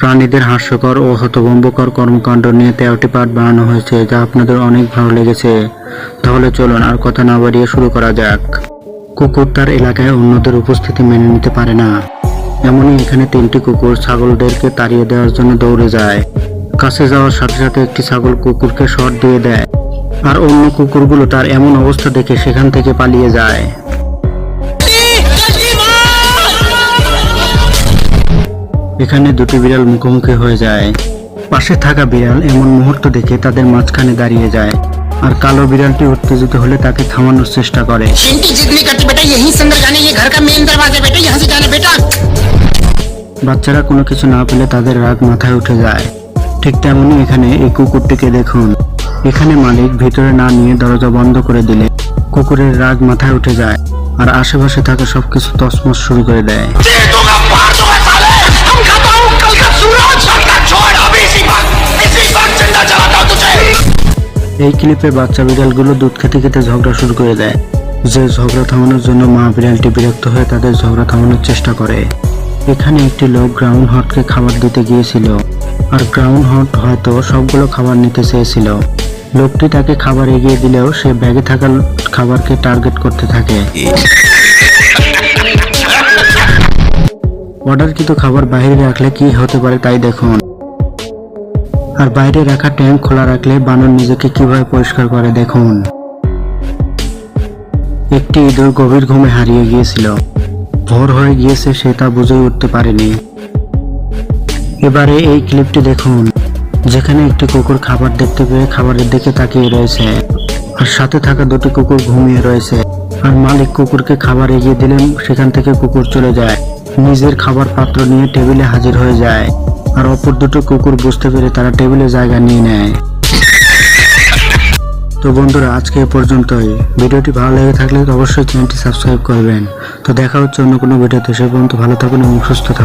প্রাণীদের হাস্যকর ও হতভম্বকর কর্মকাণ্ড নিয়ে তেরোটি পার্ট বানানো হয়েছে, যা আপনাদের অনেক ভালো লেগেছে। তাহলে চলুন আর কথা না বাড়িয়ে শুরু করা যাক। কুকুর তার এলাকায় অন্যদের উপস্থিতি মেনে নিতে পারে না। এমনই এখানে তিনটি কুকুর ছাগলদেরকে তাড়িয়ে দেওয়ার জন্য দৌড়ে যায়। কাছে যাওয়ার সাথে সাথে একটি ছাগল কুকুরকে শট দিয়ে দেয়। আর অন্য কুকুরগুলো তার এমন অবস্থা দেখে সেখান থেকে পালিয়ে যায়। এখানে দুটি বিড়াল মুখোমুখি হয়ে যায়। পাশে থাকা বিড়াল এমন মুহূর্ত দেখে তাদের মাঝখানে দাঁড়িয়ে যায় আর কালো বিড়ালটি উত্তেজিত হলে তাকে থামানোর চেষ্টা করে। বাচ্চারা কোনো কিছু না পেলে তাদের রাগ মাথায় উঠে যায়। ঠিক তেমনই এখানে এই কুকুরটিকে দেখুন। এখানে মালিক ভিতরে না নিয়ে দরজা বন্ধ করে দিলে কুকুরের রাগ মাথায় উঠে যায় আর আশেপাশে থাকা সবকিছু তসমস শুরু করে দেয়। এই ক্লিপে বাচ্চা বিড়ালগুলো দুধ খেতে খেতে ঝগড়া শুরু করে দেয়। যে ঝগড়া থামানোর জন্য মা বিড়ালটি বিরক্ত হয়ে তাদের ঝগড়া থামানোর চেষ্টা করে। এখানে একটি লোক গ্রাউন্ড হটকে খাবার দিতে গিয়েছিল। আর গ্রাউন্ড হট হয়তো সবগুলো খাবার নিতে চেয়েছিল। লোকটি তাকে খাবার এগিয়ে দিলেও সে ব্যাগে থাকা খাবারকে টার্গেট করতে থাকে। অর্ডারকৃত খাবার বাইরে রাখলে কি হতে পারে তাই দেখুন। আর বাইরে রাখা ট্যাঙ্ক খোলা রাখলে বানর নিজেকে কীভাবে পরিষ্কার করে দেখুন। একটি ইঁদুর গভীর ঘুমে হারিয়ে গিয়েছিল। ভোর হয়ে গিয়েছে, সে তা বুঝে উঠতে পারেনি। এবারে এই ক্লিপটি দেখুন, যেখানে একটি কুকুর খাবার দেখতে পেয়ে খাবারের দিকে তাকিয়ে রয়েছে আর সাথে থাকা দুটি কুকুর ঘুমিয়ে রয়েছে। আর মালিক কুকুরকে খাবার এগিয়ে দিলেন, সেখান থেকে কুকুর চলে যায়। নিজের খাবার পাত্র নিয়ে টেবিলে হাজির হয়ে যায়। আর অপর দুটো কুকুর বুঝতে পেরে তারা টেবিলে জায়গা নিয়ে নেয়। তো বন্ধুরা, আজকে এ পর্যন্তই। ভিডিওটি ভালো লেগে থাকলে অবশ্যই চ্যানেলটি সাবস্ক্রাইব করবেন। তো দেখা হচ্ছে অন্য কোনো ভিডিওতে। সে পর্যন্ত ভালো থাকুন এবং সুস্থ থাকুন।